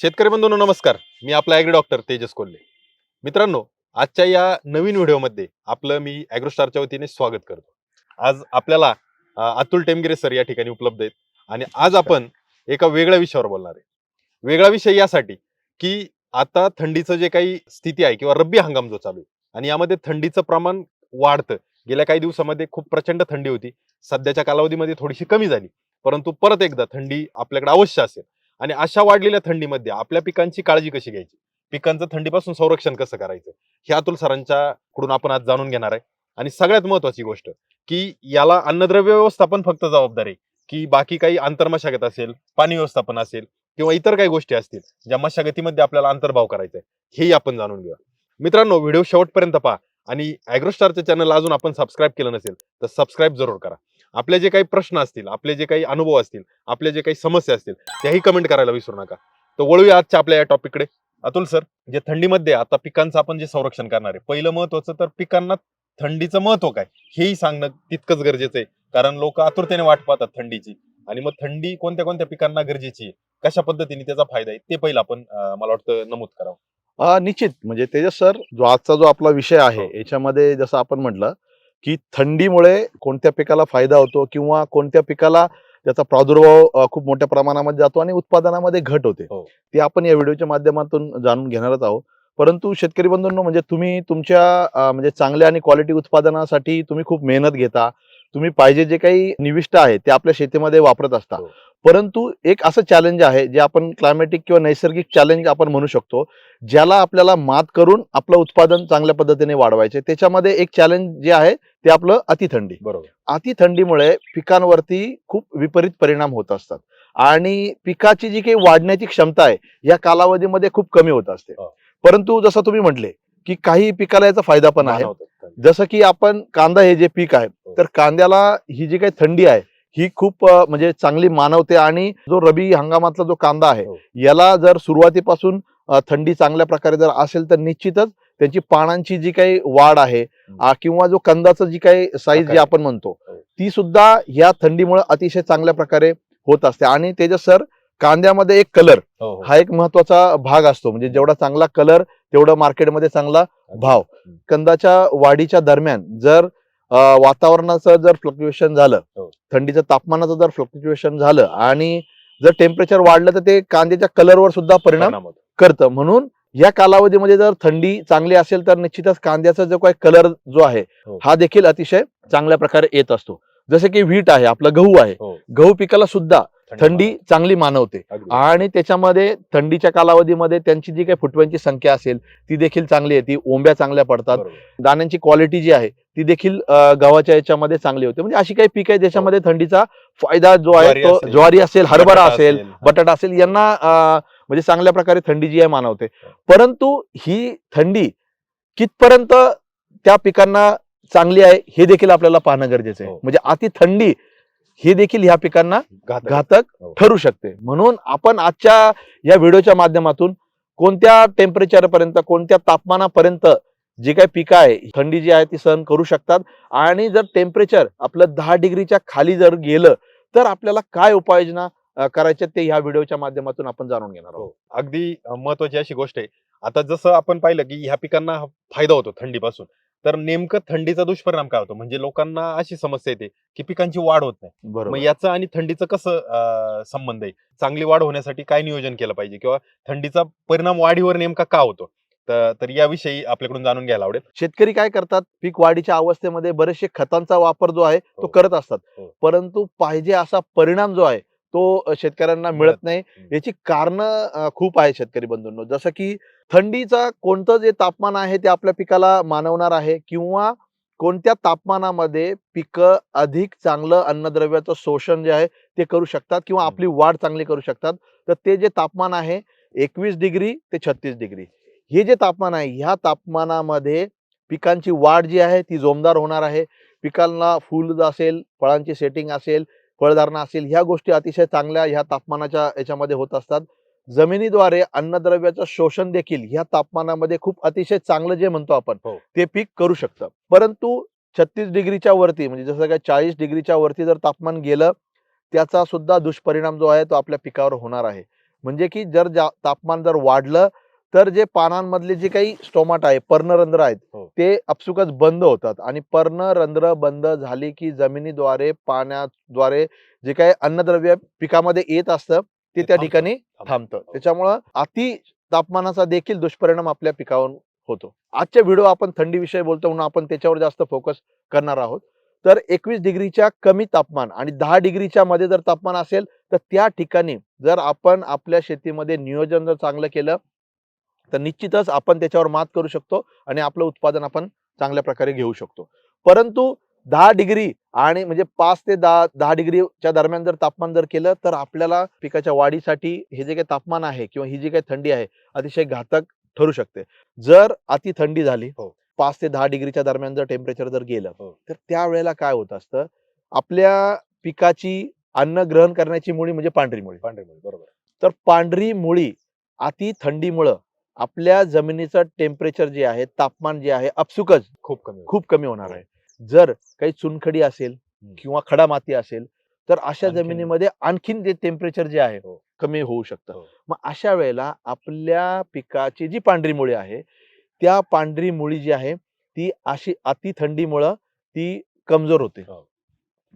शेतकरी बंधूंनो नमस्कार. मी आपला ॲग्री डॉक्टर तेजस कोल्हे. मित्रांनो आजच्या या नवीन व्हिडिओमध्ये आपलं मी ॲग्रोस्टारच्या वतीने स्वागत करतो. आज आपल्याला अतुल टेमगिरे सर या ठिकाणी उपलब्ध आहेत. आणि आज आपण एका वेगळ्या विषयावर बोलणार आहे. वेगळा विषय यासाठी की आता थंडीचं जे काही स्थिती आहे किंवा रब्बी हंगाम जो चालू आहे आणि यामध्ये थंडीचं प्रमाण वाढतं. गेल्या काही दिवसामध्ये खूप प्रचंड थंडी होती. सध्याच्या कालावधीमध्ये थोडीशी कमी झाली. परंतु परत एकदा थंडी आपल्याकडे अवश्य असेल. आणि अशा वाढलेल्या थंडीमध्ये आपल्या पिकांची काळजी कशी घ्यायची? पिकांचं थंडीपासून संरक्षण कसं करायचं? हे अतुल सरांच्या कडून आपण आज जाणून घेणार आहे. आणि सगळ्यात महत्वाची गोष्ट की याला अन्नद्रव्य व्यवस्थापन फक्त जबाबदार आहे की बाकी काही आंतरमशागत असेल पाणी व्यवस्थापन असेल किंवा इतर काही गोष्टी असतील ज्या मशागतीमध्ये आपल्याला अंतर्भाव करायचा आहे हेही आपण जाणून घेऊया. मित्रांनो व्हिडिओ शेवटपर्यंत पहा. आणि ॲग्रोस्टारच्या चॅनल अजून आपण सबस्क्राईब केलं नसेल तर सबस्क्राईब जरूर करा. आपले जे काही प्रश्न असतील आपले जे काही अनुभव असतील आपल्या जे काही समस्या असतील त्याही कमेंट करायला विसरू नका. तर वळूया आजच्या आपल्या या टॉपिककडे अतुल सर जे थंडीमध्ये आता पिकांचं आपण जे संरक्षण करणार आहे पहिलं महत्वाचं तर पिकांना थंडीचं महत्त्व काय? हेही सांगणं तितकंच गरजेचं आहे. कारण लोक आतुरतेने वाट पाहतात थंडीची. आणि मग थंडी कोणत्या कोणत्या पिकांना गरजेची आहे? कशा पद्धतीने त्याचा फायदा आहे? ते पहिलं आपण मला वाटतं नमूद करावं. निश्चित म्हणजे तेजस सर जो आजचा जो आपला विषय आहे हो. याच्यामध्ये जसं आपण म्हटलं की थंडीमुळे कोणत्या पिकाला फायदा होतो किंवा कोणत्या पिकाला त्याचा प्रादुर्भाव खूप मोठ्या प्रमाणामध्ये जातो आणि उत्पादनामध्ये घट होते हो. ते आपण या व्हिडिओच्या माध्यमातून जाणून घेणारच आहोत परंतु शेतकरी बंधूंनो म्हणजे तुम्ही तुमच्या म्हणजे चांगल्या आणि क्वालिटी उत्पादनासाठी तुम्ही खूप मेहनत घेता तुम्ही पाहिजे जे काही निविष्ट आहे ते आपल्या शेतीमध्ये वापरत असता. हो. परंतु एक असं चॅलेंज आहे जे आपण क्लायमॅटिक किंवा नैसर्गिक चॅलेंज आपण म्हणू शकतो ज्याला आपल्याला मात करून आपलं उत्पादन चांगल्या पद्धतीने वाढवायचे. त्याच्यामध्ये एक चॅलेंज जे आहे ते आपलं अतिथंडी बरोबर. अति थंडीमुळे पिकांवरती खूप विपरीत परिणाम होत असतात. आणि पिकाची जी काही वाढण्याची क्षमता आहे या कालावधीमध्ये खूप कमी होत असते. हो. परंतु जसं तुम्ही म्हटले की काही पिकाला याचा फायदा पण आहे. जसं की आपण कांदा हे जे पीक आहे तर कांद्याला ही जी काही थंडी आहे ही खूप म्हणजे चांगली मानवते आणि जो रबी हंगामातला जो कांदा आहे हो. याला जर सुरुवातीपासून थंडी चांगल्या प्रकारे जर असेल तर निश्चितच त्याची पानांची जी काही वाढ आहे किंवा जो कंदाचं जी काही साईज जी. आपण म्हणतो हो. ती सुद्धा या थंडीमुळे अतिशय चांगल्या प्रकारे होत असते आणि तेजस सर कांद्यामध्ये एक कलर हो, हो. हा एक महत्त्वाचा भाग असतो म्हणजे जेवढा चांगला कलर तेवढं मार्केटमध्ये चांगला भाव. कंदाच्या वाढीच्या दरम्यान जर वातावरणाचं जर फ्लक्च्युएशन झालं हो. थंडीचं तापमानाचं जर फ्लक्च्युएशन झालं आणि जर टेम्परेचर वाढलं तर ते कांद्याच्या कलरवर सुद्धा परिणाम. करतं म्हणून या कालावधीमध्ये जर थंडी चांगली असेल तर निश्चितच कांद्याचा जो काही कलर जो आहे हो. देखील अतिशय चांगल्या प्रकारे येत असतो जसे की व्हीट आहे आपलं गहू आहे. गहू पिकाला सुद्धा थंडी. चांगली मानवते. आणि त्याच्यामध्ये थंडीच्या कालावधीमध्ये त्यांची जी काही फुटव्यांची संख्या असेल ती देखील चांगली आहे ती ओंब्या चांगल्या पडतात. दाण्यांची क्वालिटी जी आहे ती देखील गव्हाच्या याच्यामध्ये चांगली होते म्हणजे अशी काही पीक आहे ज्याच्यामध्ये थंडीचा फायदा जो आहे तो ज्वारी असेल हरभरा असेल. बटाटा असेल यांना म्हणजे चांगल्या प्रकारे थंडी जी आहे मानवते परंतु ही थंडी कितपर्यंत त्या पिकांना चांगली आहे हे देखील आपल्याला पाहणं गरजेचं आहे हो. म्हणजे अति थंडी हे देखील ह्या पिकांना घातक. हो. ठरू शकते म्हणून आपण आजच्या या व्हिडिओच्या माध्यमातून कोणत्या टेम्परेचर पर्यंत कोणत्या तापमानापर्यंत जी काही पिकं आहे थंडी जी आहे ती सहन करू शकतात आणि जर टेम्परेचर आपलं दहा डिग्रीच्या खाली जर गेलं तर आपल्याला काय उपाययोजना करायच्या ते ह्या व्हिडिओच्या माध्यमातून आपण जाणून घेणार आहोत हो. अगदी महत्वाची अशी गोष्ट आहे आता जसं आपण पाहिलं की ह्या पिकांना फायदा होतो थंडीपासून तर नेमकं थंडीचा दुष्परिणाम काय होतो? म्हणजे लोकांना अशी समस्या येते की पिकांची वाढ होत नाही. मग बरोबर. याचं आणि थंडीचं कसं संबंध आहे? चांगली वाढ होण्यासाठी काय नियोजन केलं पाहिजे? किंवा थंडीचा परिणाम वाढीवर नेमका का होतो? तर तर याविषयी आपल्याकडून जाणून घ्यायला आवडेल. शेतकरी काय करतात? पीक वाढीच्या अवस्थेमध्ये बरेचसे खतांचा वापर जो आहे तो हो. करत असतात. हो. परंतु पाहिजे असा परिणाम जो आहे तो शेतकऱ्यांना मिळत नाही. याची कारण खूप आहे शेतकरी बंधूंनो. जसं की थंडीचा कोणतं जे तापमान आहे ते आपल्या पिकाला मानवणार आहे किंवा कोणत्या तापमानामध्ये पिकं अधिक चांगलं अन्नद्रव्याचं शोषण जे आहे ते करू शकतात किंवा. आपली वाढ चांगली करू शकतात तर ते जे तापमान आहे एकवीस डिग्री ते छत्तीस डिग्री. हे जे तापमान आहे ह्या तापमानामध्ये पिकांची वाढ जी आहे ती जोमदार होणार आहे. पिकांना फुल असेल फळांची सेटिंग असेल फळधारणा असेल ह्या गोष्टी अतिशय चांगल्या ह्या तापमानाच्या याच्यामध्ये होत असतात. जमिनीद्वारे अन्नद्रव्याचं शोषण देखील ह्या तापमानामध्ये खूप अतिशय चांगलं जे म्हणतो आपण हो. ते पीक करू शकतं. परंतु छत्तीस डिग्रीच्या वरती म्हणजे जसं काय चाळीस डिग्रीच्या वरती जर तापमान गेलं त्याचा सुद्धा दुष्परिणाम जो आहे तो आपल्या पिकावर होणार आहे. म्हणजे की जर जा- तापमान जर वाढलं तर जे पानांमधले जे काही स्टोमाट आहे पर्णरंध्र आहेत हो. ते आपसुकच बंद होतात. आणि पर्णरंध्र बंद झाली की जमिनीद्वारे पाण्याद्वारे जे काही अन्नद्रव्य पिकामध्ये येत असतं ते त्या. ठिकाणी थांबतं. त्याच्यामुळं अति तापमानाचा देखील दुष्परिणाम आपल्या पिकावर होतो. आजच्या व्हिडिओ आपण थंडीविषयी बोलतो म्हणून आपण त्याच्यावर जास्त फोकस करणार आहोत. तर एकवीस डिग्रीच्या कमी तापमान आणि दहा डिग्रीच्या मध्ये जर तापमान असेल तर त्या ठिकाणी जर आपण आपल्या शेतीमध्ये नियोजन जर चांगलं केलं तर निश्चितच आपण त्याच्यावर मात करू शकतो आणि आपलं उत्पादन आपण चांगल्या प्रकारे घेऊ शकतो. परंतु दहा डिग्री आणि म्हणजे पाच ते दहा दहा डिग्रीच्या दरम्यान जर तापमान जर केलं तर आपल्याला पिकाच्या वाढीसाठी हे जे काही तापमान आहे किंवा ही जी काही थंडी आहे अतिशय घातक ठरू शकते. जर अति थंडी झाली हो. पाच ते दहा डिग्रीच्या दरम्यान जर टेम्परेचर जर गेलं हो. तर त्यावेळेला काय होत असतं? आपल्या पिकाची अन्न ग्रहण करण्याची मुळी म्हणजे पांढरी मुळी. पांढरे मुळे, बरोबर. तर पांढरी मुळी अति थंडीमुळं आपल्या जमिनीचं टेम्परेचर जे आहे तापमान जे आहे अपसुकच खूप कमी. खूप कमी होणार आहे जर काही चुनखडी असेल. किंवा खडा माती असेल तर अशा जमिनीमध्ये आणखीन ते टेम्परेचर जे आहे हो. कमी होऊ शकतं हो. मग अशा वेळेला आपल्या पिकाची जी पांढरी मुळी आहे त्या पांढरी मुळी जी आहे ती अशी अति थंडीमुळं ती कमजोर होते हो.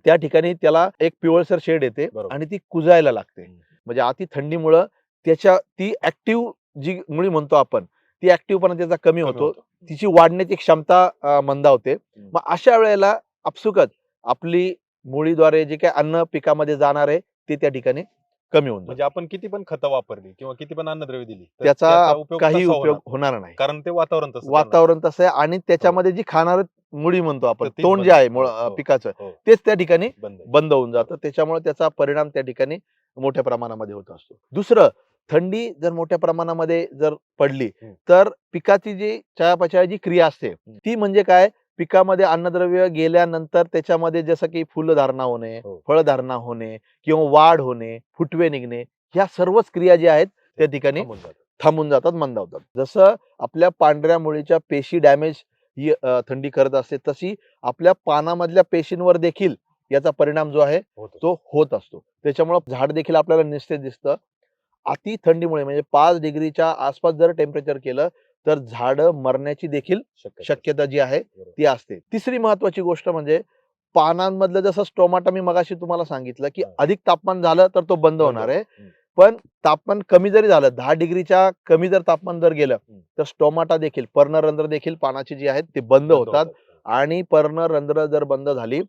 त्या ठिकाणी त्याला एक पिवळसर शेड येते. आणि ती कुजायला लागते. म्हणजे अति थंडीमुळं त्याच्या ती ऍक्टिव्ह जी मुळी म्हणतो आपण ती ऍक्टिव्हपणा त्याचा कमी होतो. तिची वाढण्याची क्षमता मंदावते. मग अशा वेळेला आपसुकच आपली मुळीद्वारे जे काही अन्न पिकामध्ये जाणार आहे ते त्या ठिकाणी कमी होऊन. म्हणजे आपण किती पण खतं वापरली किंवा किती पण अन्नद्रव्य दिली त्याचा काही उपयोग होणार? नाही कारण ते वातावरण वातावरण तसं आहे आणि त्याच्यामध्ये जी खाणार मुळी म्हणतो आपण तोंड जे आहे हो, हो. पिकाचं हो. तेच त्या ठिकाणी. बंद होऊन जातं त्याच्यामुळे त्याचा परिणाम त्या ठिकाणी मोठ्या प्रमाणामध्ये होत असतो दुसरं थंडी जर मोठ्या प्रमाणामध्ये जर पडली. तर पिकाची जी चयापचयाची क्रिया असते ती म्हणजे काय पिकामध्ये अन्नद्रव्य गेल्यानंतर त्याच्यामध्ये जसं की फुलधारणा होणे हो. फळधारणा होणे किंवा वाढ होणे फुटवे निघणे ह्या सर्वच क्रिया ज्या आहेत त्या ठिकाणी थांबून जातं. थांबून जातात मंदावतात जसं आपल्या पांढऱ्या मुळीच्या पेशी डॅमेज ही थंडी करत असते तशी आपल्या पानामधल्या पेशींवर देखील याचा परिणाम जो आहे. तो होत असतो त्याच्यामुळे झाड देखील आपल्याला निस्तेज दिसतं अति थंडीमुळे म्हणजे पाच डिग्रीच्या आसपास जर टेम्परेचर केलं तर झाड मरण्याची देखील शक्यता. जी आहे. ती असते तिसरी महत्वाची गोष्ट म्हणजे पानांमधलं जसं स्टोमाटा मी मगाशी तुम्हाला सांगितलं की. अधिक तापमान झालं तर तो बंद होणार आहे. पण तापमान कमी जरी झालं दहा डिग्रीच्या कमी जर तापमान जर गेलं. तर स्टोमाटा देखील पर्णरंध्र देखील पानाची जी आहेत ते बंद होतात आणि पर्णरंध्र जर बंद झाली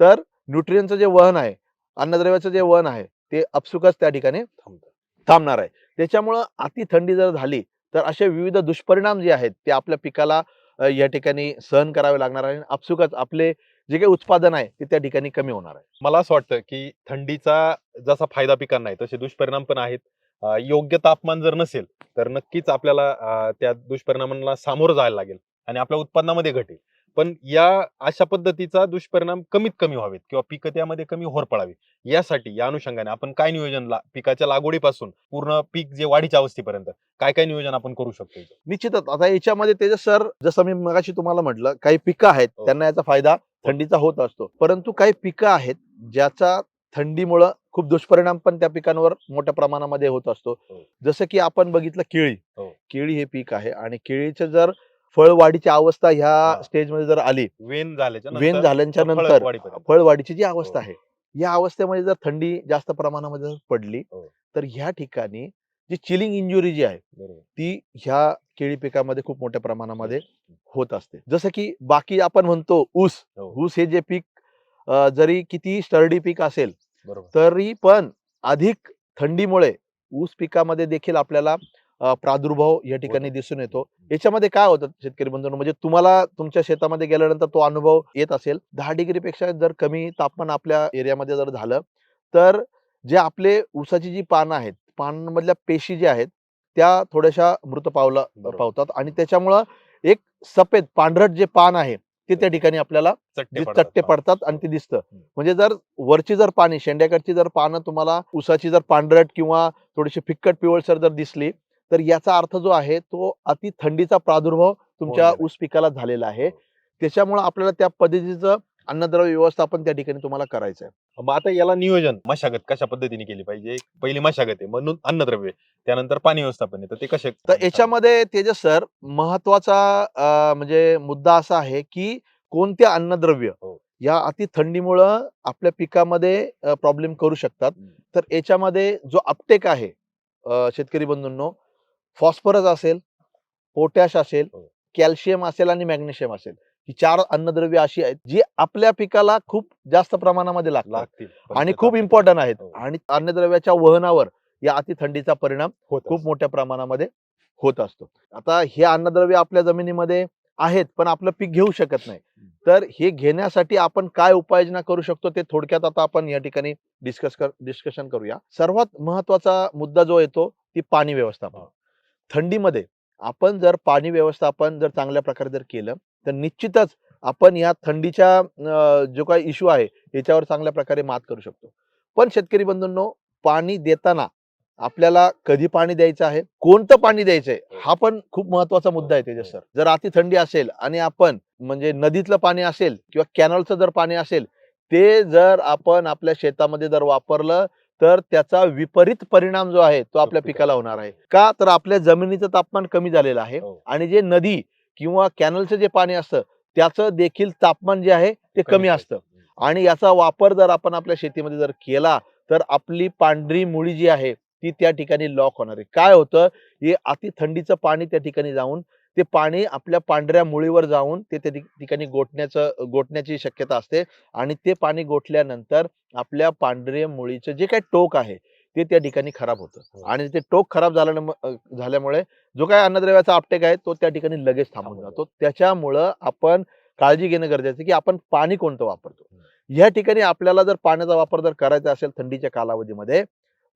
तर न्यूट्रियनचं जे वहन आहे अन्नद्रव्याचं जे वहन आहे ते अपसुकच त्या ठिकाणी थांबतं. थांबणार आहे. त्याच्यामुळं अति थंडी जर झाली तर असे विविध दुष्परिणाम जे आहेत ते आपल्या पिकाला या ठिकाणी सहन करावे लागणार आहे आणि आपले जे काही उत्पादन आहे ते त्या ठिकाणी कमी होणार आहे. मला असं वाटतं की थंडीचा जसा फायदा पिकांना आहे तसे दुष्परिणाम पण आहेत. योग्य तापमान जर नसेल तर नक्कीच आपल्याला त्या दुष्परिणामांना सामोरं जायला लागेल आणि आपल्या उत्पन्नामध्ये घटेल. पण या अशा पद्धतीचा दुष्परिणाम कमीत कमी व्हावेत किंवा पिकं त्यामध्ये कमी होर पडावी यासाठी या अनुषंगाने आपण काय नियोजन ला- पिकाच्या लागवडीपासून पूर्ण पीक जे वाढीच्या अवस्थेपर्यंत काय काय नियोजन आपण करू शकतो? निश्चितच आता याच्यामध्ये तेजस सर जसं मी मगाशी तुम्हाला म्हटलं काही पिकं आहेत हो. त्यांना याचा फायदा थंडीचा होत असतो परंतु काही पिकं आहेत ज्याचा थंडीमुळं खूप दुष्परिणाम पण त्या पिकांवर मोठ्या प्रमाणामध्ये होत असतो हो. जसं की आपण बघितलं केळी हो. केळी हे पीक आहे आणि केळीचं जर फळवाढीची अवस्था ह्या. स्टेजमध्ये जर आली वेन झाल्याच्या वेन नंतर झाल्याच्यानंतर. फळवाढीची जी अवस्था हो. आहे या अवस्थेमध्ये जर थंडी जास्त प्रमाणामध्ये जर पडली हो. तर ह्या ठिकाणी जी चिलिंग इंजुरी जी आहे. ती ह्या केळी पिकामध्ये खूप मोठ्या प्रमाणामध्ये होत असते जसं की बाकी आपण म्हणतो ऊस हो. ऊस हे जे पीक जरी किती स्टर्डी पीक असेल तरी पण अधिक थंडीमुळे ऊस पिकामध्ये देखील आपल्याला प्रादुर्भाव या ठिकाणी होतो. दिसून येतो याच्यामध्ये काय होतं शेतकरी बंधूंनो म्हणजे तुम्हाला तुमच्या शेतामध्ये गेल्यानंतर तो अनुभव येत असेल दहा डिग्री पेक्षा जर कमी तापमान आपल्या एरियामध्ये जर झालं तर जे आपले ऊसाची जी पानं आहेत पानांमधल्या पेशी ज्या आहेत त्या थोड्याशा मृत पावला. पावतात आणि त्याच्यामुळं एक सफेद पांढरट जे पान आहे ते त्या ठिकाणी आपल्याला चट्टे पडतात. हा. पडतात आणि ते दिसतं हम्म. म्हणजे जर वरची जर पाणी शेंड्याकडची जर पानं तुम्हाला ऊसाची जर पांढरट किंवा थोडीशी फिक्कट पिवळसर जर दिसली तर याचा अर्थ जो आहे तो अति थंडीचा प्रादुर्भाव तुमच्या. ऊस पिकाला झालेला आहे त्याच्यामुळे आपल्याला त्या पद्धतीचं अन्नद्रव्य व्यवस्थापन त्या ठिकाणी तुम्हाला करायचं आहे मग आता याला नियोजन मशागत कशा पद्धतीने केली पाहिजे पहिली मशागत आहे म्हणून अन्नद्रव्य त्यानंतर पाणी व्यवस्थापन आहे तर ते कसे तर याच्यामध्ये तेजस सर महत्त्वाचा म्हणजे मुद्दा असा आहे की कोणते अन्नद्रव्य हो. या अति थंडीमुळं आपल्या पिकामध्ये प्रॉब्लेम करू शकतात. तर याच्यामध्ये जो अपटेक आहे शेतकरी बंधूंनो फॉस्फरस असेल पोटॅश असेल हो. कॅल्शियम असेल आणि मॅग्नेशियम असेल. ही चार अन्नद्रव्य अशी आहेत जी आपल्या पिकाला खूप जास्त प्रमाणामध्ये लागतात आणि खूप इम्पॉर्टंट आहेत. हो. आणि अन्नद्रव्याच्या वहनावर या अति थंडीचा परिणाम खूप मोठ्या प्रमाणामध्ये होत असतो. आता हे अन्नद्रव्य आपल्या जमिनीमध्ये आहेत पण आपलं पीक घेऊ शकत नाही. तर हे घेण्यासाठी आपण काय उपाययोजना करू शकतो ते थोडक्यात आता आपण या ठिकाणी डिस्कस कर डिस्कशन करूया. सर्वात महत्त्वाचा मुद्दा जो येतो ती पाणी व्यवस्थापन. हा. थंडीमध्ये आपण जर पाणी व्यवस्थापन जर चांगल्या प्रकारे जर केलं तर निश्चितच आपण या थंडीच्या जो काही इश्यू आहे याच्यावर चांगल्या प्रकारे मात करू शकतो. पण शेतकरी बंधूंनो पाणी देताना आपल्याला कधी पाणी द्यायचं आहे कोणतं पाणी द्यायचंय हा पण खूप महत्त्वाचा मुद्दा आहे तेजस सर. जर अति थंडी असेल आणि आपण म्हणजे नदीतलं पाणी असेल किंवा कॅनलचं जर पाणी असेल ते जर आपण आपल्या शेतामध्ये जर वापरलं तर त्याचा विपरीत परिणाम जो आहे तो आपल्या पिकाला होणार आहे. का? तर आपल्या जमिनीचं तापमान कमी झालेलं आहे हो. आणि जे नदी किंवा कॅनलचं जे पाणी असतं त्याचं देखील तापमान जे आहे ते कमी असतं. आणि याचा वापर जर आपण आपल्या शेतीमध्ये जर केला तर आपली पांढरी मुळी जी आहे ती त्या ठिकाणी लॉक होणार आहे. काय होतं? हे अति थंडीचं पाणी त्या ठिकाणी जाऊन ते पाणी आपल्या पांढऱ्या मुळीवर जाऊन ते त्या ठिक- ठिकाणी गोठण्याचं गोठण्याची शक्यता असते आणि ते पाणी गोठल्यानंतर आपल्या पांढऱ्या मुळीचं जे काही टोक आहे ते त्या ठिकाणी खराब होतं. हो. आणि ते टोक खराब झाल्यानं झाल्यामुळे जो काही अन्नद्रव्याचा आपटेक आहे तो त्या ठिकाणी लगेच थांबून जातो. त्याच्यामुळं आपण काळजी घेणं गरजेचं की आपण पाणी कोणतं वापरतो? या ठिकाणी आपल्याला जर पाण्याचा वापर जर करायचा असेल थंडीच्या कालावधीमध्ये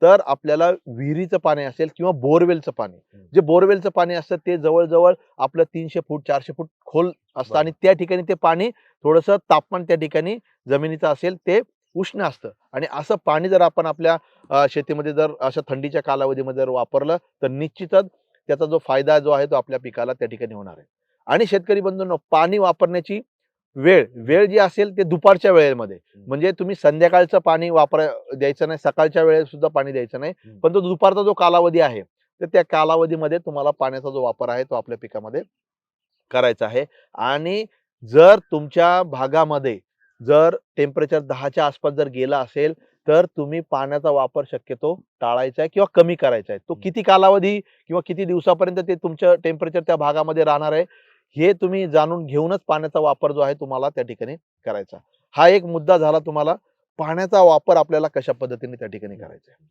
तर आपल्याला विहिरीचं पाणी असेल किंवा बोरवेलचं पाणी. जे बोरवेलचं पाणी असतं ते जवळजवळ आपलं तीनशे फूट चारशे फूट खोल असतं आणि त्या ठिकाणी ते पाणी थोडंसं तापमान त्या ठिकाणी जमिनीचं असेल ते उष्ण असतं. आणि असं पाणी जर आपण आपल्या शेतीमध्ये जर अशा थंडीच्या कालावधीमध्ये जर वापरलं तर निश्चितच त्याचा जो फायदा जो आहे तो आपल्या पिकाला त्या ठिकाणी होणार आहे. आणि शेतकरी बंधूंनो पाणी वापरण्याची वेळ वेळ जी असेल ते दुपारच्या वेळेमध्ये. म्हणजे तुम्ही संध्याकाळचं पाणी वापर द्यायचं नाही सकाळच्या वेळेत सुद्धा पाणी द्यायचं नाही. पण तो दुपारचा जो कालावधी आहे तर त्या कालावधीमध्ये तुम्हाला पाण्याचा जो वापर आहे तो आपल्या पिकामध्ये करायचा आहे. आणि जर तुमच्या भागामध्ये जर टेम्परेचर दहाच्या आसपास जर गेला असेल तर तुम्ही पाण्याचा वापर शक्यतो टाळायचा आहे किंवा कमी करायचा आहे. तो. किती कालावधी किंवा किती दिवसापर्यंत ते तुमचं टेम्परेचर त्या भागामध्ये राहणार आहे हे तुम्ही जाणून घेऊनच पाण्याचा वापर जो आहे तुम्हाला त्या ठिकाणी करायचा. हा एक मुद्दा झाला तुम्हाला पाण्याचा वापर आपल्याला कशा पद्धतीने त्या ठिकाणी करायचा आहे.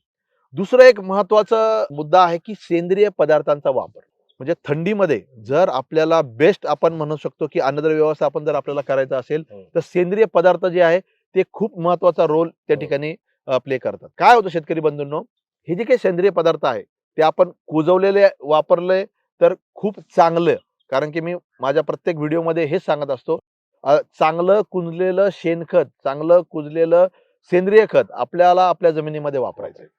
दुसरं एक महत्त्वाचा मुद्दा आहे की सेंद्रिय पदार्थांचा वापर. म्हणजे थंडीमध्ये जर आपल्याला बेस्ट आपण म्हणू शकतो की अन्नद्रव्य व्यवस्थापन जर आपल्याला करायचं असेल हो. तर सेंद्रिय पदार्थ जे आहे ते खूप महत्त्वाचा रोल त्या हो. ठिकाणी प्ले करतात. काय होतं शेतकरी बंधूंनो? हे जे काही सेंद्रिय पदार्थ आहे ते आपण कुजवलेले वापरले तर खूप चांगलं. कारण की मी माझ्या प्रत्येक व्हिडिओमध्ये हेच सांगत असतो चांगलं कुजलेलं शेणखत चांगलं कुजलेलं सेंद्रिय खत आपल्याला आपल्या जमिनीमध्ये वापरायचं आहे.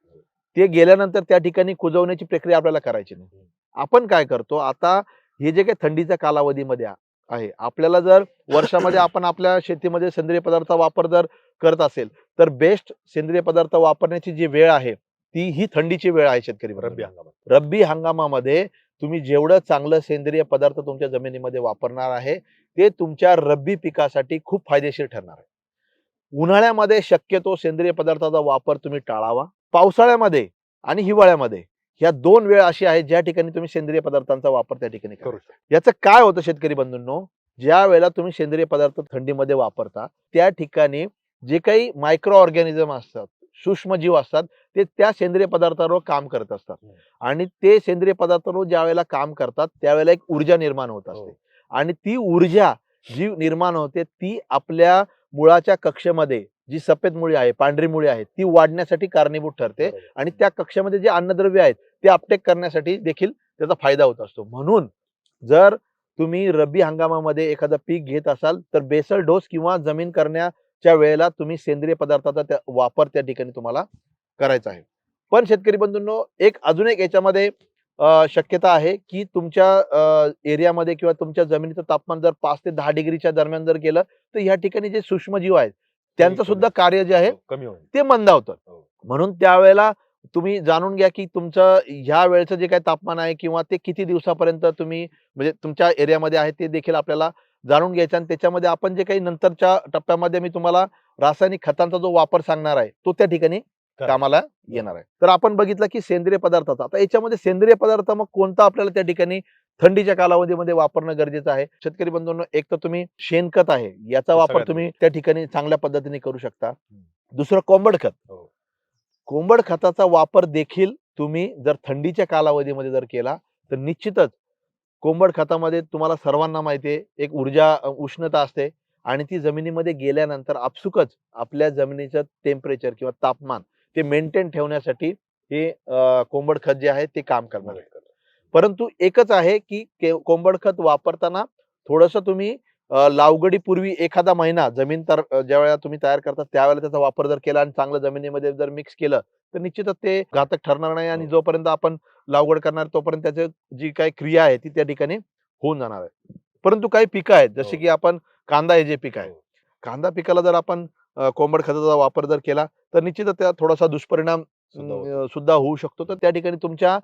ते गेल्यानंतर त्या ठिकाणी कुजवण्याची प्रक्रिया आपल्याला करायची नाही आपण काय करतो आता हे जे काही थंडीच्या कालावधीमध्ये आहे आपल्याला जर वर्षामध्ये आपण आपल्या शेतीमध्ये सेंद्रिय पदार्थ वापर जर करत असेल तर बेस्ट सेंद्रिय पदार्थ वापरण्याची जी वेळ आहे ती ही थंडीची वेळ आहे शेतकरी रब्बी हंगामात रब्बी हंगामामध्ये तुम्ही जेवढं चांगलं सेंद्रिय पदार्थ तुमच्या जमिनीमध्ये वापरणार आहे ते तुमच्या रब्बी पिकासाठी खूप फायदेशीर ठरणार आहे. उन्हाळ्यामध्ये शक्यतो सेंद्रिय पदार्थाचा वापर तुम्ही टाळावा. पावसाळ्यामध्ये आणि हिवाळ्यामध्ये ह्या दोन वेळ अशी आहेत ज्या ठिकाणी तुम्ही सेंद्रिय पदार्थांचा वापर त्या ठिकाणी करू. शकतो. याचं काय होतं शेतकरी बंधूंनो? ज्या वेळेला तुम्ही सेंद्रिय पदार्थ थंडीमध्ये वापरता त्या ठिकाणी जे काही मायक्रो ऑर्गॅनिझम असतात सूक्ष्मजीव असतात ते त्या सेंद्रिय पदार्थावर काम करत असतात हम्म. आणि ते सेंद्रिय पदार्थांवर ज्या वेळेला काम करतात त्यावेळेला एक ऊर्जा निर्माण होत असते हो. आणि ती ऊर्जा जी निर्माण होते ती आपल्या मुळाच्या कक्षेमध्ये जी सफेद मुळी आहे पांढरी मुळी आहे ती वाढण्यासाठी कारणीभूत ठरते. आणि त्या कक्षेमध्ये जे अन्नद्रव्य आहेत ते अपटेक करण्यासाठी देखील त्याचा फायदा होत असतो म्हणून जर तुम्ही रब्बी हंगामामध्ये एखादं पीक घेत असाल तर बेसल डोस किंवा जमीन करण्याच्या वेळेला तुम्ही सेंद्रिय पदार्थाचा त्या- वापर त्या ठिकाणी तुम्हाला करायचा आहे. पण शेतकरी बंधूंनो एक अजून एक याच्यामध्ये शक्यता आहे की तुमच्या एरियामध्ये किंवा तुमच्या जमिनीचं तापमान जर पाच ते दहा डिग्रीच्या दरम्यान जर गेलं तर ह्या ठिकाणी जे सूक्ष्मजीव आहेत त्यांचं सुद्धा कार्य जे आहे हो, कमी होईल. ते मंदावतं हो. म्हणून त्यावेळेला तुम्ही जाणून घ्या की तुमचं ह्या वेळेचं जे काही तापमान आहे किंवा ते किती दिवसापर्यंत तुम्ही म्हणजे तुमच्या एरियामध्ये आहे ते देखील आपल्याला जाणून घ्यायचं आणि त्याच्यामध्ये आपण जे काही नंतरच्या टप्प्यामध्ये मी तुम्हाला रासायनिक खतांचा जो वापर सांगणार आहे तो त्या ठिकाणी. कामाला येणार आहे. तर आपण बघितलं की सेंद्रिय पदार्थाचा आता याच्यामध्ये सेंद्रिय पदार्थ मग कोणता आपल्याला त्या ठिकाणी थंडीच्या कालावधीमध्ये वापरणं गरजेचं आहे? शेतकरी बंधूंनो एक तर तुम्ही शेणखत आहे याचा वापर तुम्ही त्या ठिकाणी चांगल्या पद्धतीने करू शकता. दुसरं कोंबड खत. हो. कोंबड खताचा वापर देखील तुम्ही जर थंडीच्या कालावधीमध्ये जर केला तर निश्चितच कोंबड खतामध्ये तुम्हाला सर्वांना माहिती आहे एक ऊर्जा उष्णता असते आणि ती जमिनीमध्ये गेल्यानंतर आपसुकच आपल्या जमिनीचं टेम्परेचर किंवा तापमान ते मेंटेन ठेवण्यासाठी हे कोंबड खत जे आहे ते काम करणार आहे. परंतु एकच आहे के- कोंबड खत वापरताना थोडस तुम्ही अ, लागवडीपूर्वी एखादा महिना जमीन तर अ, ज्या वेळेला तुम्ही तयार करता त्यावेळेला त्याचा वापर जर केला आणि चांगलं जमिनीमध्ये जर मिक्स केलं तर निश्चितच ते घातक ठरणार नाही आणि हो. जोपर्यंत आपण लागवड करणार तोपर्यंत त्याची जी काही क्रिया आहे ती त्या ठिकाणी होऊन जाणार आहे परंतु काही पिकं आहेत जसे हो. की आपण कांदा हे जे पीक आहे हो. कांदा पिकाला जर आपण कोंबड खताचा वापर जर केला तर निश्चितच त्या थोडासा दुष्परिणाम सुद्धा होऊ शकतो तर त्या ठिकाणी तुमच्या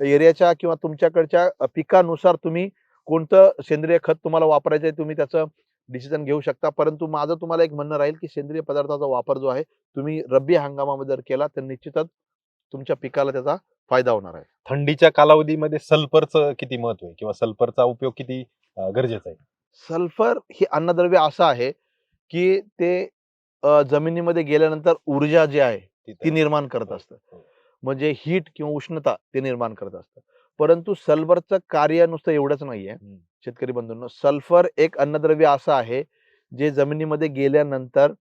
एरियाच्या किंवा तुमच्याकडच्या पिकानुसार तुम्ही कोणतं सेंद्रिय खत तुम्हाला वापरायचं आहे तुम्ही त्याचं डिसिजन घेऊ शकता. परंतु माझं तुम्हाला एक म्हणणं राहील की सेंद्रिय पदार्थाचा वापर जो आहे तुम्ही रब्बी हंगामामध्ये जर केला तर निश्चितच तुमच्या पिकाला त्याचा फायदा होणार आहे. थंडीच्या कालावधीमध्ये सल्फरचं किती महत्त्व आहे? किंवा सल्फरचा उपयोग किती गरजेचा आहे? सल्फर हे अन्नद्रव्य असं आहे की ते जमिनीमध्ये गेल्यानंतर ऊर्जा जी आहे ती निर्माण करत हो, असतं. हो. म्हणजे हीट किंवा उष्णता ते निर्माण करत असतं. परंतु सल्फरचं कार्य नुसतं एवढंच नाहीये. शेतकरी बंधूंनो सल्फर एक अन्नद्रव्य असं आहे जे जमिनीमध्ये गेल्यानंतर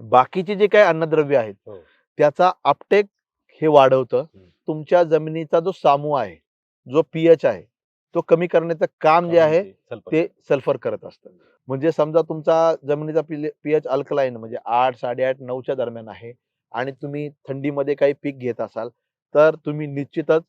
बाकीचे जे काही अन्नद्रव्य आहेत हो. त्याचा अपटेक हे वाढवतं. तुमच्या जमिनीचा जो सामू आहे जो पीएच आहे तो कमी करण्याचं काम जे आहे. ते सल्फर करत असतं म्हणजे समजा तुमचा जमिनीचा पीएच अल्कलाईन म्हणजे आठ साडेआठ नऊच्या दरम्यान आहे आणि तुम्ही थंडीमध्ये काही पीक घेत असाल तर तुम्ही निश्चितच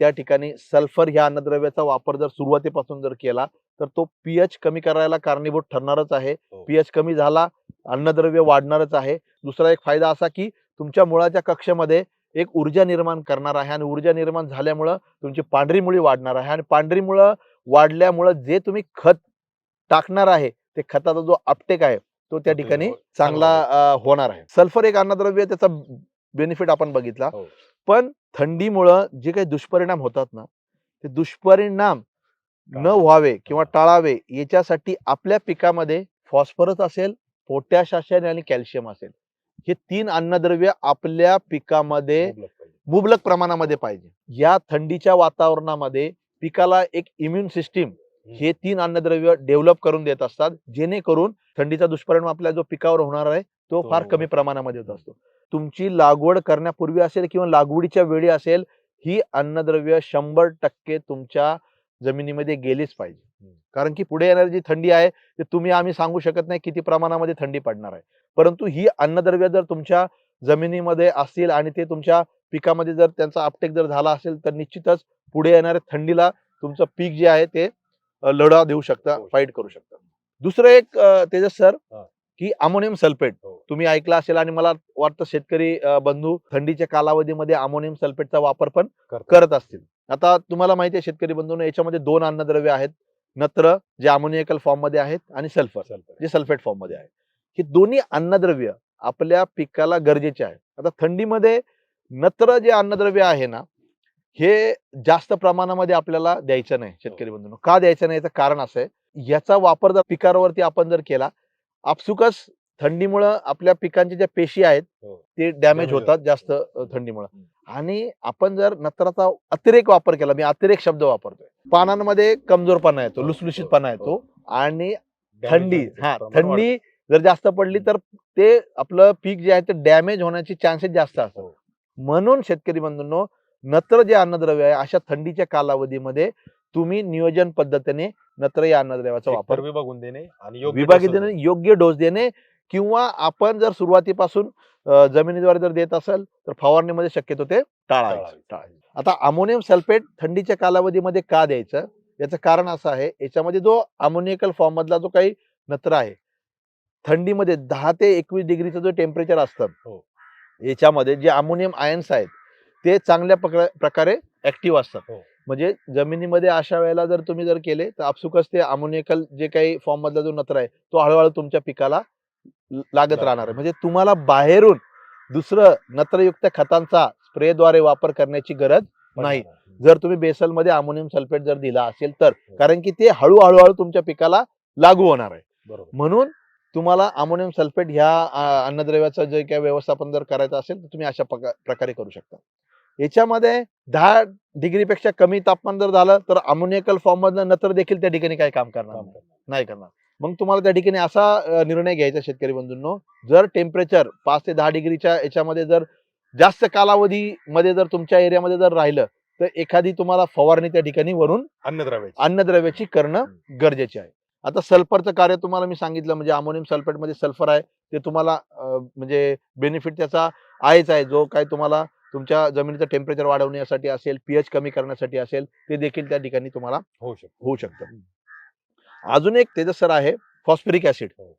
त्या ठिकाणी सल्फर ह्या अन्नद्रव्याचा वापर जर सुरुवातीपासून जर केला तर तो पीएच कमी करायला कारणीभूत ठरणारच आहे. हो. पीएच कमी झाला अन्नद्रव्य वाढणारच आहे. दुसरा एक फायदा असा की तुमच्या मुळाच्या कक्षामध्ये एक ऊर्जा निर्माण करणार आहे आणि ऊर्जा निर्माण झाल्यामुळं तुमची पांढरी मुळी वाढणार आहे आणि पांढरी मुळं वाढल्यामुळं जे तुम्ही खत टाकणार आहे ते खताचा जो अपटेक आहे तो त्या ठिकाणी चांगला चांगला होणार. आहे. सल्फर एक अन्नद्रव्य त्याचा बेनिफिट आपण बघितला. हो. पण थंडीमुळं जे काही दुष्परिणाम होतात ना ते दुष्परिणाम न. व्हावे किंवा. टाळावे याच्यासाठी आपल्या पिकामध्ये फॉस्फरस असेल पोटॅश असेल आणि कॅल्शियम असेल हे तीन अन्नद्रव्य आपल्या पिकामध्ये मुबलक प्रमाणामध्ये पाहिजे या थंडीच्या वातावरणामध्ये पिकाला एक इम्युन सिस्टीम हे तीन अन्नद्रव्य डेव्हलप करून देत असतात जेणेकरून थंडीचा दुष्परिणाम आपल्या जो पिकावर होणार आहे तो फार कमी. प्रमाणामध्ये होत असतो तुमची लागवड करण्यापूर्वी असेल किंवा लागवडीच्या वेळी असेल ही अन्नद्रव्य शंभर टक्के तुमच्या जमिनीमध्ये गेलीच पाहिजे. कारण की पुढे येणारी जी थंडी आहे ते तुम्ही आम्ही सांगू शकत नाही किती प्रमाणामध्ये थंडी पडणार आहे परंतु ही अन्नद्रव्य जर तुमच्या जमिनीमध्ये असतील आणि ते तुमच्या पिकामध्ये जर त्यांचा अपटेक जर झाला असेल तर निश्चितच पुढे येणाऱ्या थंडीला तुमचं पीक जे आहे ते लढा देऊ शकता. फाईट करू शकता दुसरं एक तेजस सर. की अमोनियम सल्फेट. हो. तुम्ही ऐकला असेल आणि मला वाटतं शेतकरी बंधू थंडीच्या कालावधीमध्ये अमोनियम सल्फेटचा वापर पण. करत असतील. आता तुम्हाला माहिती आहे शेतकरी बंधूंनो याच्यामध्ये दोन अन्नद्रव्य आहेत. नत्र जे अमोनियकल फॉर्ममध्ये आहेत आणि सल्फर सल्फर. जे सल्फेट फॉर्ममध्ये आहे. ही दोन्ही अन्नद्रव्य आपल्या पिकाला गरजेचे आहे. आता थंडीमध्ये नत्र जे अन्नद्रव्य आहे ना हे जास्त प्रमाणामध्ये आपल्याला द्यायचं नाही शेतकरी बंधूंनो. का द्यायचं नाही याचं कारण असं आहे. याचा वापर जर पिकावरती आपण जर केला आपसुकच थंडीमुळं आपल्या पिकांच्या ज्या पेशी आहेत हो. ते डॅमेज होतात. जास्त अ, थंडीमुळं. आणि आपण जर नत्राचा अतिरेक वापर केला मी अतिरेक शब्द वापरतोय. पानांमध्ये कमजोरपणा येतो हो, लुसलुशीतपणा हो, येतो आणि थंडी हा थंडी जर जास्त पडली तर ते आपलं पीक जे आहे ते डॅमेज होण्याचे चान्सेस जास्त असतात. हो. म्हणून शेतकरी बंधूंनो नत्र जे अन्नद्रव्य आहे अशा थंडीच्या कालावधीमध्ये तुम्ही नियोजन पद्धतीने नत्र या अन्नद्रव्याचा. वापर विभागून देणे आणि विभागी देणे योग्य डोस देणे किंवा आपण जर सुरुवातीपासून जमिनीद्वारे जर देत असेल तर फवारणीमध्ये शक्यतो ते. टाळावे. आता अमोनियम सल्फेट थंडीच्या कालावधीमध्ये का द्यायचं याचं कारण असं आहे याच्यामध्ये जो अमोनियकल फॉर्म मधला जो काही नत्र आहे थंडीमध्ये दहा ते एकवीस डिग्रीचं जो टेम्परेचर असतं हो. याच्यामध्ये जे अमोनियम आयन्स आहेत ते चांगल्या प्रका- प्रकारे ऍक्टिव्ह असतात हो. म्हणजे जमिनीमध्ये अशा वेळेला जर तुम्ही जर केले तर आपसुकच ते अमोनिकल जे काही फॉर्म मधला जो नत्र आहे तो हळूहळू तुमच्या पिकाला लागत. राहणार आहे म्हणजे तुम्हाला बाहेरून दुसरं नत्रयुक्त खतांचा स्प्रेद्वारे वापर करण्याची गरज नाही. जर तुम्ही बेसलमध्ये अमोनियम सल्फेट जर दिला असेल तर हो. कारण की ते हळूहळू हळू तुमच्या पिकाला लागू होणार आहे म्हणून तुम्हाला अमोनियम सल्फेट ह्या अन्नद्रव्याचं जे काही व्यवस्थापन जर करायचं असेल तर तुम्ही अशा प्रका- प्रकारे करू शकता याच्यामध्ये दहा डिग्रीपेक्षा कमी तापमान जर झालं तर अमोनिकल फॉर्म मधलं नत्र देखील त्या ठिकाणी काही काम करणार नाही. करणार. मग तुम्हाला त्या ठिकाणी असा निर्णय घ्यायचा शेतकरी बंधूंनो जर टेम्परेचर पाच ते दहा डिग्रीच्या याच्यामध्ये जर जास्त कालावधीमध्ये जर तुमच्या एरियामध्ये जर राहिलं तर एखादी तुम्हाला फवारणी त्या ठिकाणी वरून अन्नद्रव्याची. अन्नद्रव्याची करणं गरजेचे आहे. आता सल्फरचं कार्य तुम्हाला मी सांगितलं म्हणजे अमोनियम सल्फेटमध्ये सल्फर आहे ते तुम्हाला म्हणजे बेनिफिट त्याचा आहेच आहे. जो काय तुम्हाला तुमच्या जमिनीचं टेम्परेचर वाढवण्यासाठी असेल पीएच कमी करण्यासाठी असेल ते देखील त्या ठिकाणी तुम्हाला होऊ शकतो. होऊ शकतं. अजून एक तेजस आहे फॉस्फरिक ऍसिड हो.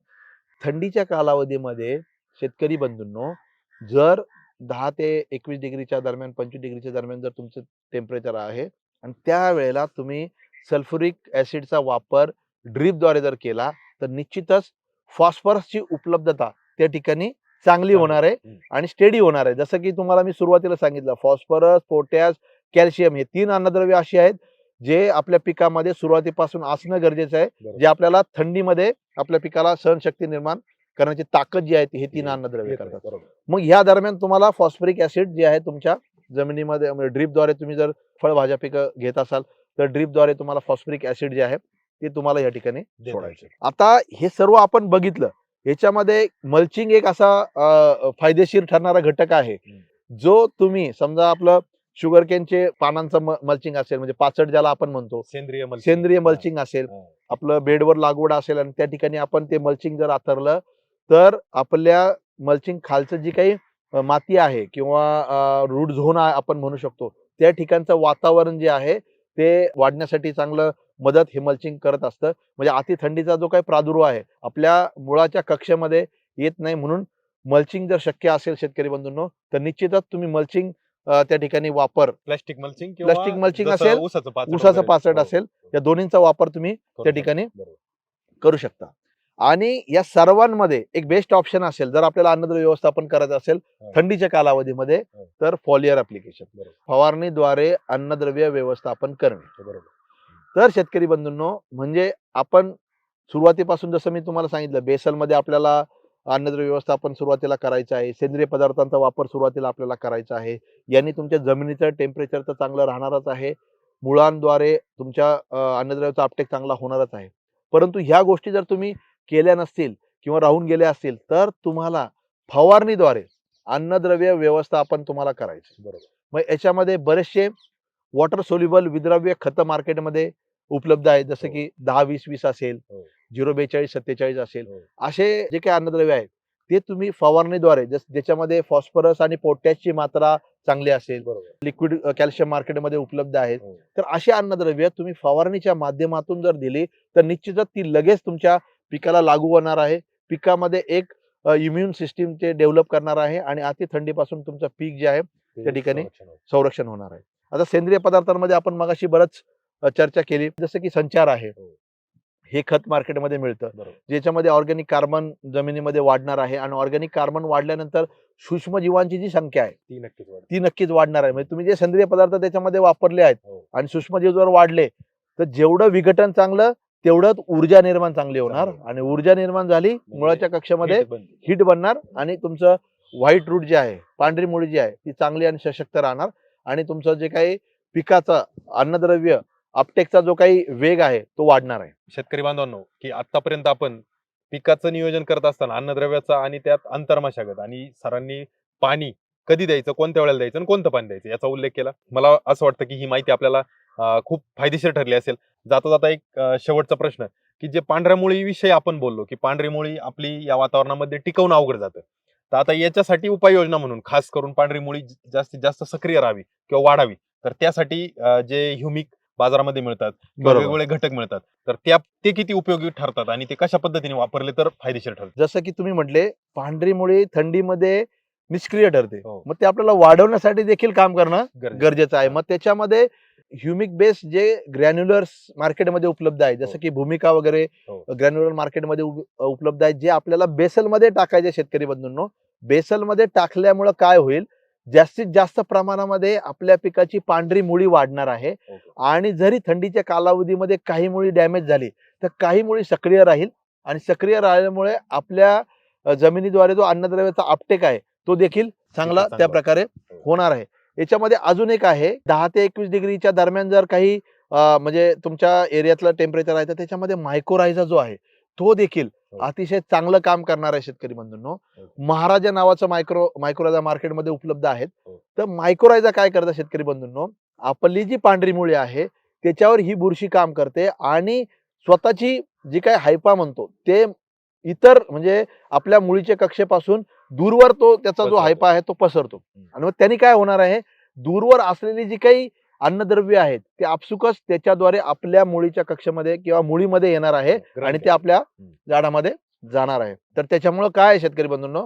थंडीच्या कालावधीमध्ये शेतकरी बंधूंनो जर दहा ते एकवीस डिग्रीच्या दरम्यान पंचवीस डिग्रीच्या दरम्यान जर तुमचं टेम्परेचर आहे आणि त्यावेळेला तुम्ही सल्फ्युरिक ऍसिडचा वापर ड्रीपद्वारे जर केला तर निश्चितच फॉस्फरसची उपलब्धता त्या ठिकाणी चांगली होणार आहे. आणि स्टेडी होणार आहे. जसं की तुम्हाला मी सुरुवातीला सांगितलं फॉस्फरस पोटॅश कॅल्शियम हे तीन अन्नद्रव्य अशी आहेत जे आपल्या पिकामध्ये सुरुवातीपासून असणं गरजेचं आहे. जे आपल्याला थंडीमध्ये आपल्या पिकाला सहनशक्ती निर्माण करण्याची ताकद जी आहे ती हे तीन अन्नद्रव्य करतात. मग ह्या दरम्यान तुम्हाला फॉस्फरिक ऍसिड जे आहे तुमच्या जमिनीमध्ये म्हणजे ड्रीपद्वारे तुम्ही जर फळभाज्या पिकं घेत असाल तर ड्रीपद्वारे तुम्हाला फॉस्फरिक ऍसिड जे आहे ते तुम्हाला या ठिकाणी सोडायचे. आता हे सर्व आपण बघितलं याच्यामध्ये मल्चिंग एक असा फायदेशीर ठरणारा घटक आहे. जो तुम्ही समजा आपलं शुगर केनचे पानांचं मल्चिंग असेल म्हणजे पाचट ज्याला आपण म्हणतो सेंद्रिय. सेंद्रिय मल्चिंग असेल आपलं बेडवर लागवड असेल आणि त्या ठिकाणी आपण ते मल्चिंग जर आथरलं तर आपल्या मल्चिंग खालचं जी काही माती आहे किंवा रूट झोन आपण म्हणू शकतो त्या ठिकाणचं वातावरण जे आहे ते वाढण्यासाठी चांगलं मदत हे मल्चिंग करत असतं म्हणजे अति थंडीचा जो काही प्रादुर्भाव आहे आपल्या मुळाच्या कक्षेमध्ये येत नाही म्हणून मल्चिंग जर शक्य असेल शेतकरी बंधूंनो तर निश्चितच तुम्ही मल्चिंग त्या ठिकाणी वापर प्लास्टिक मल्चिंग mulching जसं असेल, पाचट वगैरे. पाचट हो, असेल. या दोन्हींचा वापर तुम्ही त्या. ठिकाणी. करू शकता आणि या सर्वांमध्ये एक बेस्ट ऑप्शन असेल जर आपल्याला अन्नद्रव्य व्यवस्थापन करायचं असेल हो. थंडीच्या कालावधीमध्ये हो. तर फॉलियर अप्लिकेशन. फवारणीद्वारे अन्नद्रव्य व्यवस्थापन करणे बरोबर. तर शेतकरी बंधूंनो म्हणजे आपण सुरुवातीपासून जसं मी तुम्हाला सांगितलं बेसलमध्ये आपल्याला अन्नद्रव्य व्यवस्थापन सुरुवातीला करायचं आहे सेंद्रिय पदार्थांचा वापर सुरुवातीला आपल्याला करायचा आहे यांनी तुमच्या जमिनीचं टेम्परेचर तर चांगलं राहणारच आहे मुळांद्वारे तुमच्या अन्नद्रव्याचा अपटेक चांगला होणारच आहे परंतु ह्या गोष्टी जर तुम्ही केल्या नसतील किंवा राहून गेल्या असतील तर तुम्हाला फवारणीद्वारे अन्नद्रव्य व्यवस्थापन तुम्हाला करायचं बरोबर. मग याच्यामध्ये बरेचसे वॉटर सोल्युबल विद्रव्य खतं मार्केटमध्ये उपलब्ध आहेत जसं हो. की दहा वीस वीस असेल हो. झिरो बेचाळीस सत्तेचाळीस असेल हो. असे जे काही अन्नद्रव्य आहेत ते तुम्ही फवारणीद्वारे जस ज्याच्यामध्ये फॉस्फरस आणि पोटॅशची मात्रा चांगली असेल बरोबर. लिक्विड कॅल्शियम मार्केटमध्ये उपलब्ध आहेत. तर अशी अन्नद्रव्य तुम्ही फवारणीच्या माध्यमातून जर दिली तर निश्चितच ती लगेच तुमच्या पिकाला लागू होणार आहे पिकामध्ये एक इम्युन सिस्टीम ते डेव्हलप करणार आहे आणि अति थंडीपासून तुमचं पीक जे आहे त्या ठिकाणी. संरक्षण होणार आहे आता सेंद्रिय पदार्थांमध्ये आपण मगाशी बरंच चर्चा केली जसं की संचार आहे हो. हे खत मार्केटमध्ये मिळतं. ज्याच्यामध्ये ऑर्गॅनिक कार्बन जमिनीमध्ये वाढणार आहे आणि ऑर्गॅनिक कार्बन वाढल्यानंतर सूक्ष्म जीवांची जी संख्या आहे ती नक्कीच. ती नक्कीच वाढणार आहे म्हणजे तुम्ही जे सेंद्रिय पदार्थ त्याच्यामध्ये वापरले आहेत हो. आणि सूक्ष्मजीव जर वाढले तर जेवढं विघटन चांगलं तेवढंच ऊर्जा निर्माण चांगली होणार. आणि ऊर्जा निर्माण झाली मुळाच्या कक्षामध्ये. हिट बनणार आणि तुमचं व्हाईट रूट जे आहे पांढरी मुळी जी आहे ती चांगली आणि सशक्त राहणार आणि तुमचं जे काही पिकाचा अन्नद्रव्य अपटेकचा जो काही वेग आहे तो वाढणार आहे. शेतकरी बांधवांनो की आतापर्यंत आपण पिकाचं नियोजन करत असताना अन्नद्रव्याचा आणि त्यात अंतर्मशागत आणि सरांनी पाणी कधी द्यायचं कोणत्या वेळेला द्यायचं आणि कोणतं पाणी द्यायचं याचा उल्लेख केला. मला असं वाटतं की ही माहिती आपल्याला खूप फायदेशीर ठरली असेल. जाता जाता एक शेवटचा प्रश्न की जे पांढऱ्या मुळी विषयी आपण बोललो की पांढरी मुळी आपली या वातावरणामध्ये टिकवणं अवघड जातं. तर आता याच्यासाठी उपाययोजना म्हणून खास करून पांढरी मुळी जास्तीत जास्त सक्रिय राहावी किंवा वाढावी तर त्यासाठी जे ह्युमिक बाजारामध्ये मिळतात वेगवेगळे घटक मिळतात तर त्या ते किती उपयोगी ठरतात आणि ते कशा पद्धतीने वापरले तर फायदेशीर ठरतात जसं की तुम्ही म्हटले पांढरी मुळी थंडीमध्ये निष्क्रिय ठरते हो. मग ते आपल्याला वाढवण्यासाठी देखील काम करणं. गरजेचं आहे मग त्याच्यामध्ये ह्युमिक बेस जे ग्रॅन्युलर्स मार्केटमध्ये उपलब्ध आहे जसं हो. की भूमिका वगैरे हो. ग्रॅन्युलर मार्केटमध्ये उप- उपलब्ध आहेत जे आपल्याला बेसलमध्ये टाकायचे शेतकरी बंधूंनो बेसलमध्ये टाकल्यामुळं काय होईल जास्तीत जास्त प्रमाणामध्ये आपल्या पिकाची पांढरी मुळी वाढणार आहे ओके. आणि जरी थंडीच्या कालावधीमध्ये काही मुळी डॅमेज झाली तर काही मुळी सक्रिय राहील आणि सक्रिय राहिल्यामुळे आपल्या जमिनीद्वारे जो अन्नद्रव्याचा आपटेक आहे तो देखील चांगला त्या प्रकारे होणार आहे याच्यामध्ये अजून एक आहे दहा ते एकवीस डिग्रीच्या दरम्यान जर काही म्हणजे तुमच्या एरियातलं टेम्परेचर आहे तर त्याच्यामध्ये मायक्रोरायझा जो आहे तो देखील हो. अतिशय चांगलं काम करणार आहे शेतकरी बंधूंनो महाराजा नावाचं मायक्रो मायक्रोरायझा मार्केटमध्ये उपलब्ध आहेत हो. तर मायक्रोरायझा काय करतं शेतकरी बंधूंनो आपली जी पांढरी मुळी आहे त्याच्यावर ही बुरशी काम करते आणि स्वतःची जी काय हायपा म्हणतो ते इतर म्हणजे आपल्या मुळीच्या कक्षेपासून दूरवर तो त्याचा जो. हायपा आहे तो पसरतो. आणि मग त्यांनी काय होणार आहे? दूरवर असलेली जी काही अन्नद्रव्य आहेत ते आपसुकच त्याच्याद्वारे आपल्या मुळीच्या कक्षेमध्ये किंवा मुळीमध्ये येणार आहे आणि ते आपल्या. झाडामध्ये जाणार आहे. तर त्याच्यामुळं काय आहे शेतकरी बंधूंनो?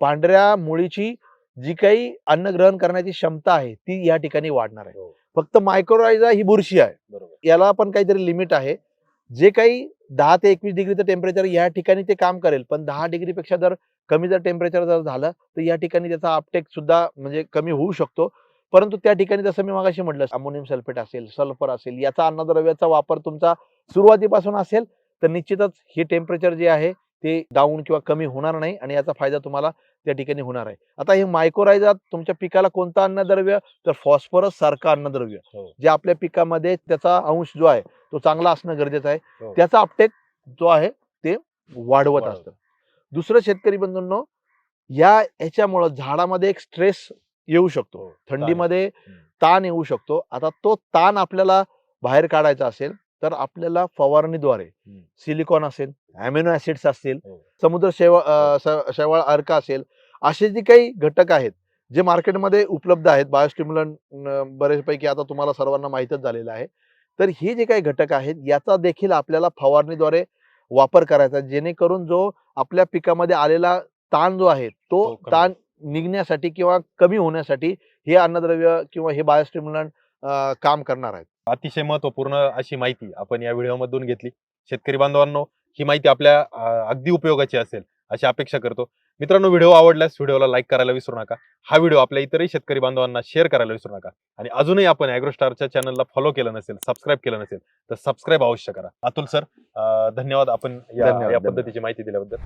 पांढऱ्या मुळीची जी काही अन्न ग्रहण करण्याची क्षमता आहे ती या ठिकाणी वाढणार आहे. हो. फक्त मायक्रोरायझा ही बुरशी आहे. याला पण काहीतरी लिमिट आहे. जे काही दहा ते एकवीस डिग्रीचं टेम्परेचर या ठिकाणी ते काम करेल पण दहा डिग्रीपेक्षा जर कमी जर टेम्परेचर जर झालं तर या ठिकाणी त्याचा अपटेक सुद्धा म्हणजे कमी होऊ शकतो परंतु त्या ठिकाणी जसं मी मागाशी म्हटलं अमोनियम सल्फेट असेल सल्फर असेल याचा अन्नद्रव्याचा वापर तुमचा सुरुवातीपासून असेल तर निश्चितच हे टेम्परेचर जे आहे ते डाऊन किंवा कमी होणार नाही आणि याचा फायदा तुम्हाला त्या ठिकाणी होणार आहे आता हे मायक्रोरायझा तुमच्या पिकाला कोणतं अन्नद्रव्य तर फॉस्फरस सारखं अन्नद्रव्य हो. जे आपल्या पिकामध्ये त्याचा अंश जो आहे तो चांगला असणं गरजेचं आहे हो. त्याचा अपटेक जो आहे ते वाढवतं. असतं दुसरं शेतकरी बंधूंनो या ह्याच्यामुळं झाडामध्ये एक स्ट्रेस येऊ शकतो हो. थंडीमध्ये. ताण येऊ शकतो आता तो ताण आपल्याला बाहेर काढायचा असेल तर आपल्याला फवारणीद्वारे. सिलिकॉन असेल अॅमिनो ऍसिड्स असतील हो. समुद्र शेवा अं, स- शेवाळ अर्क असेल असे जे काही घटक आहेत जे मार्केटमध्ये उपलब्ध आहेत बायोस्टिम्युलंट बरेचपैकी आता तुम्हाला सर्वांना माहीतच झालेलं आहे तर हे जे काही घटक आहेत याचा देखील आपल्याला फवारणीद्वारे वापर करायचा जेणेकरून जो आपल्या पिकामध्ये आलेला ताण जो आहे तो कमी ताण निघण्यासाठी किंवा कमी होण्यासाठी हे अन्नद्रव्य किंवा हे बायोस्टिम्युलंट काम करणार आहेत. अतिशय महत्त्वपूर्ण अशी माहिती आपण या व्हिडिओमधून घेतली. शेतकरी बांधवांनो ही माहिती आपल्या अगदी उपयोगाची असेल अशी अपेक्षा करतो. मित्रांनो व्हिडिओ आवडल्यास व्हिडिओला लाईक करायला विसरू नका. हा व्हिडिओ आपल्या इतरही शेतकरी बांधवांना शेअर करायला विसरू नका. आणि अजूनही आपण अॅग्रोस्टारच्या चॅनलला फॉलो केलं नसेल सबस्क्राईब केलं नसेल तर सबस्क्राईब अवश्य करा. अतुल सर धन्यवाद आपण या धन्यवाद, या धन्यवाद. पद्धतीची माहिती दिल्याबद्दल.